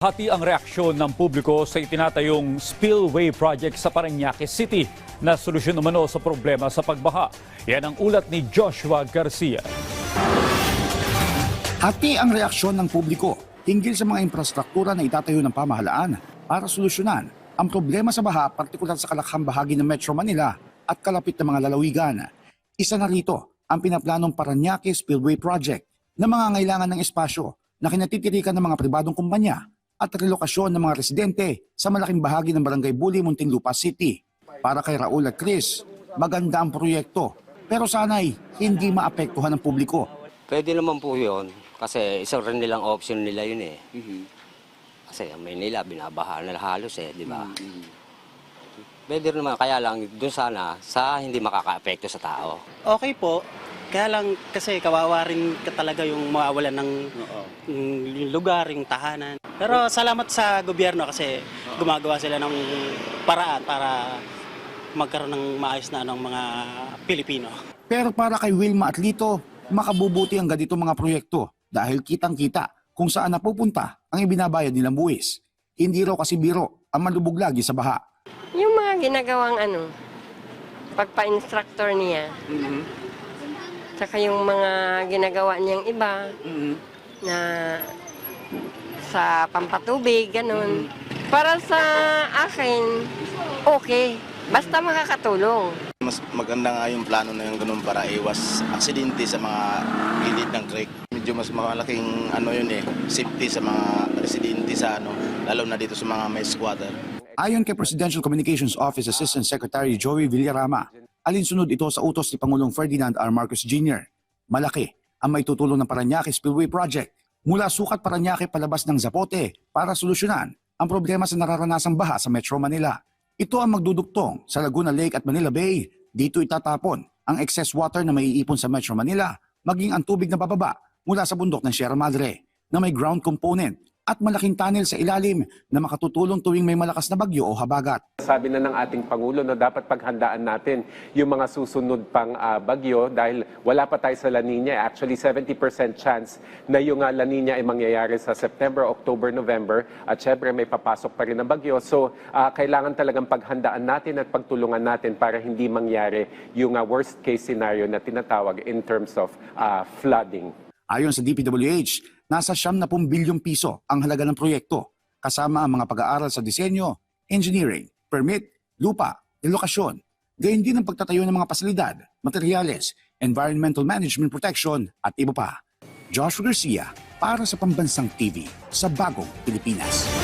Hati ang reaksyon ng publiko sa itinatayong spillway project sa Parañaque City na solusyon umano sa problema sa pagbaha. Yan ang ulat ni Joshua Garcia. Hati ang reaksyon ng publiko hinggil sa mga infrastruktura na itatayo ng pamahalaan para solusyonan ang problema sa baha partikular sa kalakhang bahagi ng Metro Manila at kalapit na mga lalawigan. Isa na rito ang pinaplanong Paranaque Spillway Project na mga ngailangan ng espasyo na kinatitirikan ng mga pribadong kumpanya at relokasyon ng mga residente sa malaking bahagi ng Barangay Buli, Muntinlupa City. Para kay Raul at Chris, maganda ang proyekto pero sana'y hindi maapektuhan ng publiko Pwede naman po yun. Kasi isang rin nilang option nila yun eh. Kasi ang Maynila, binabaha na halos eh, di ba? Pwede rin naman, kaya lang doon sana sa hindi makaka-apekto sa tao. Okay po. Kaya lang kasi kawawa rin ka talaga yung mawawalan ng yung lugar, yung tahanan. Pero salamat sa gobyerno kasi gumagawa sila ng paraan para magkaroon ng maayos na anong mga Pilipino. Pero para kay Wilma at Lito, makabubuti ang ganito mga proyekto dahil kitang-kita kung saan napupunta ang ibinabayad nilang buwis. Hindi raw kasi biro ang malubog lagi sa baha. Yung mga ginagawang ano, pagpa-instructor niya. Saka yung mga ginagawa niyang iba na sa pampatubig, ganun. Para sa akin, okay. Basta makakatulong. Mas maganda nga yung plano na yung ganun para iwas aksidente sa mga gilid ng creek. Medyo mas malaking ano yun eh, safety sa mga residente sa ano, lalo na dito sa mga may squatter. Ayon kay Presidential Communications Office Assistant Secretary Joey Villarama, alinsunod ito sa utos ni Pangulong Ferdinand R. Marcos Jr. Malaki ang may tutulong ng Paranaque Spillway Project mula sukat Paranaque palabas ng Zapote para solusyonan ang problema sa nararanasang baha sa Metro Manila. Ito ang magdudugtong sa Laguna Lake at Manila Bay. Dito itatapon ang excess water na maiipon sa Metro Manila, maging ang tubig na bababa mula sa bundok ng Sierra Madre na may ground component at malaking tunnel sa ilalim na makatutulong tuwing may malakas na bagyo o habagat. Sabi na ng ating Pangulo na dapat paghandaan natin yung mga susunod pang ah, bagyo dahil wala pa tayo sa La Nina. Actually, 70% chance na yung ah, La Nina ay mangyayari sa September, October, November. At syempre may papasok pa rin na bagyo. So, ah, kailangan talagang paghandaan natin at pagtulungan natin para hindi mangyari yung ah, worst case scenario na tinatawag in terms of ah, flooding. Ayon sa DPWH, nasa siyam na bilyong piso ang halaga ng proyekto, kasama ang mga pag-aaral sa disenyo, engineering, permit, lupa, relokasyon, gayon din ang pagtatayo ng mga pasilidad, materyales, environmental management protection at iba pa. Joshua Garcia para sa Pambansang TV sa Bagong Pilipinas.